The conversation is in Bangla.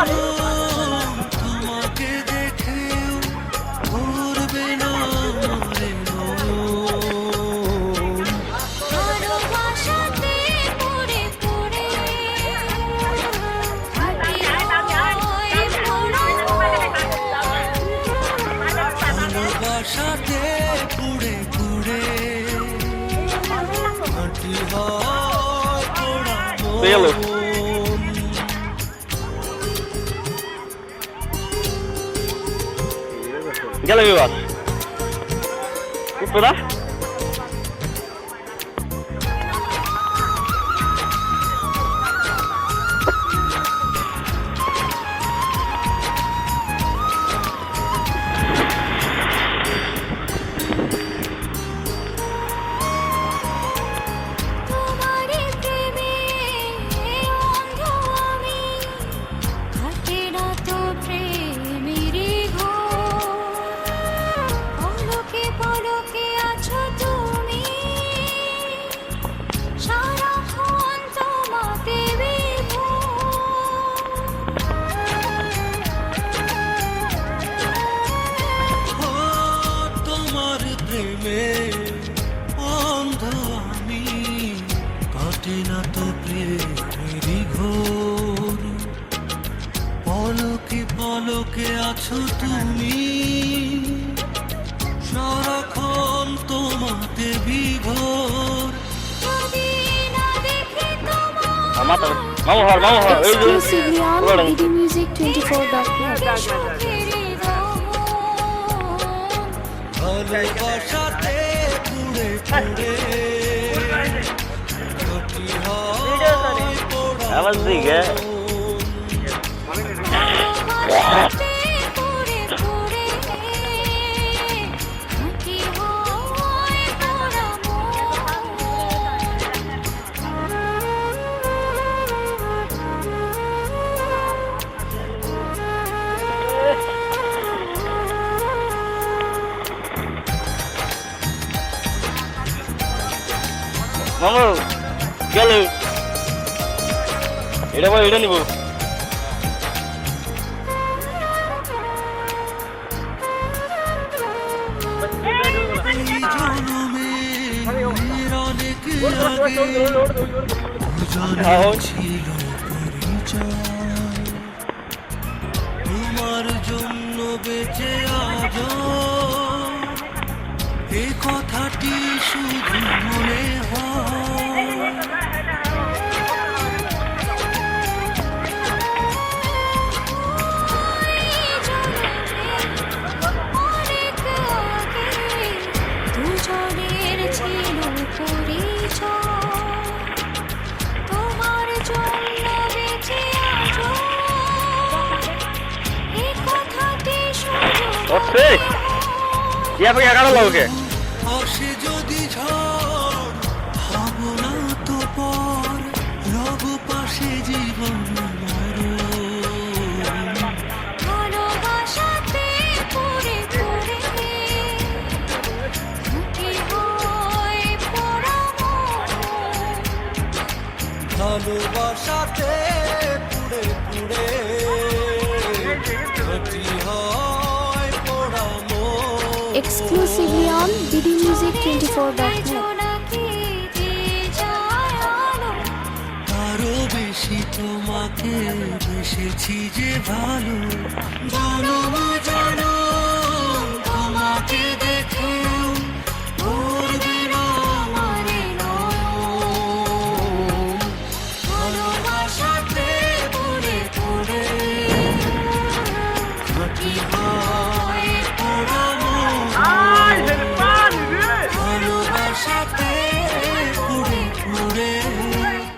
হয় পুড়ে পুড়ে মাটি হয় পোড়া গেল বিবাস উত্তরা প্রেমে অন্ধ আমি কাটে না তো প্রেমেরই ঘোর। পলকে পলকে আছো তুমি সারাক্ষণ তোমাতে তো মামু হর মামু হর এই যে Exclusively ভালোবাসাতে পুড়ে পুড়ে দিকে মামু গেল। এটা ভাই এটা নিব। তোমার জন্য বেঁচে আজ এ কথাটি শুধু মনে হয়। পরিচয় তোমার জন্য বেঁচে পাশে জীবন। ভালোবাসাতে পড়ে পড়ে মুখে হয় পরামর্শ ভালোবাসাতে পুড়ে পুড়ে ক্ষতি বেসেছি যে ভালো জনম জনম